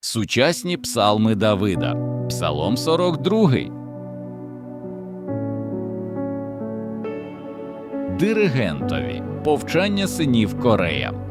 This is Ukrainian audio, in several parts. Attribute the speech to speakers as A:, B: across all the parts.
A: Сучасні псалми Давида. Псалом 42. Диригентові. Повчання синів Корея.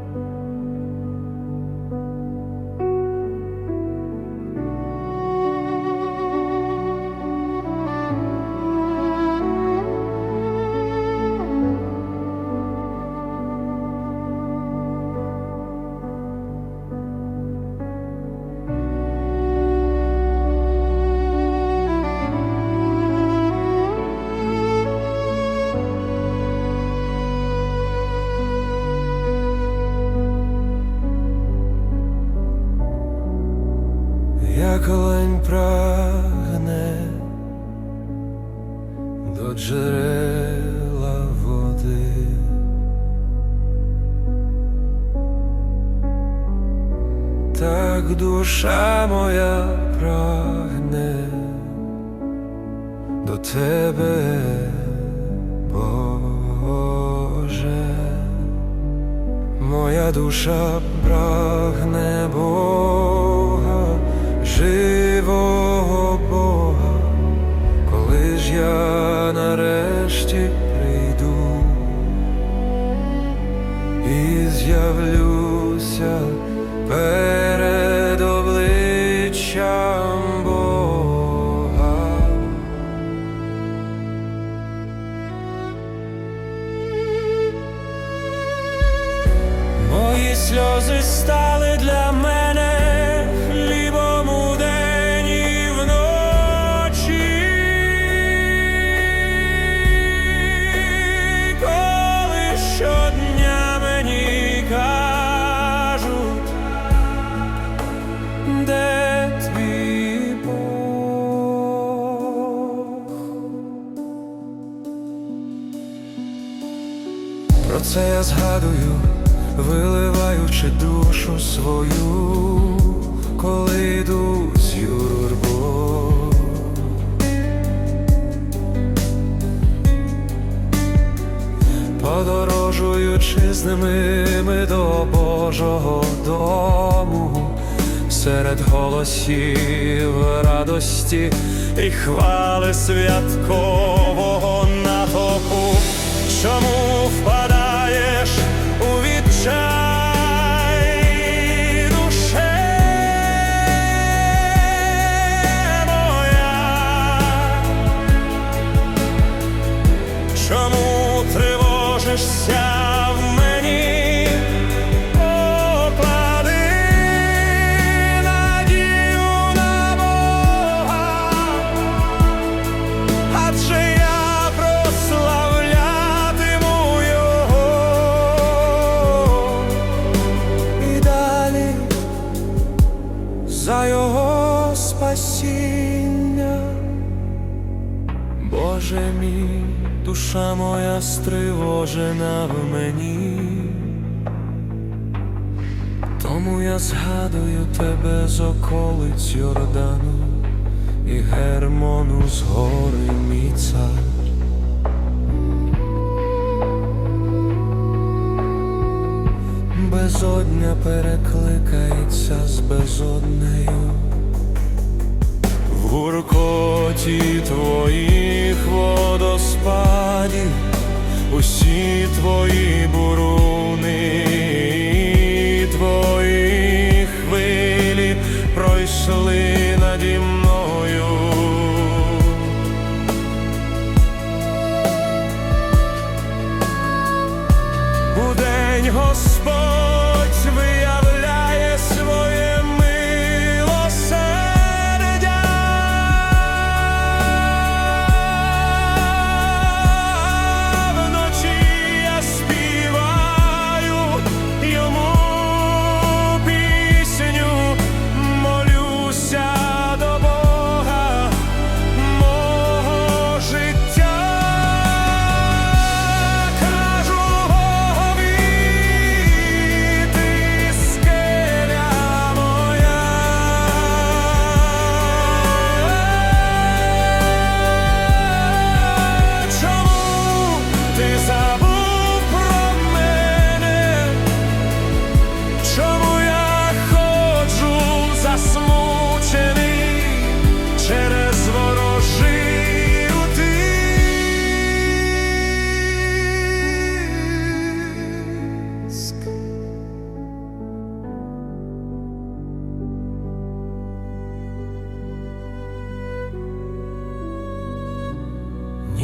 B: Як олень прагне до джерела води, так душа моя прагне до тебе, Боже. Моя душа прагне Бога, сльози стали для мене хлібом у день і вночі. Коли щодня мені кажуть, де твій Бог? Про це я згадую, виливаючи душу свою, коли йду з юрбою. Подорожуючи з ними до Божого дому, серед голосів радості і хвали святкового натовпу. Чому впадаєш Боже мій, душа моя стривожена в мені, тому я згадую тебе з околиць Йордану і Гермону з гори мій цар. Безодня перекликається з безоднею. В гуркоті твоїх водоспадів, усі твої буруни, твої хвилі пройшли наді мною. Удень Господь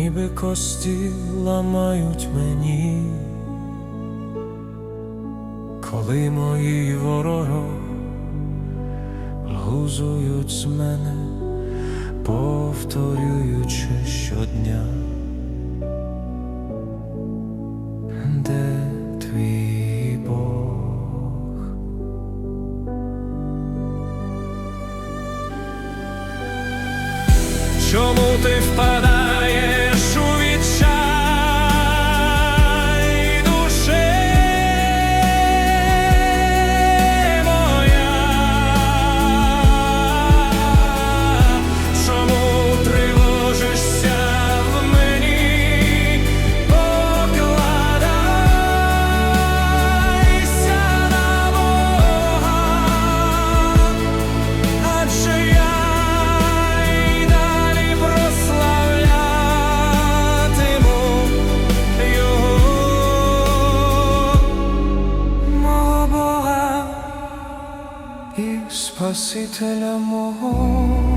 B: ніби кості ламають мені, коли мої вороги глузують з мене, повторюючи щодня, де твій Бог. Чому ти впадаєш Спасителя мого.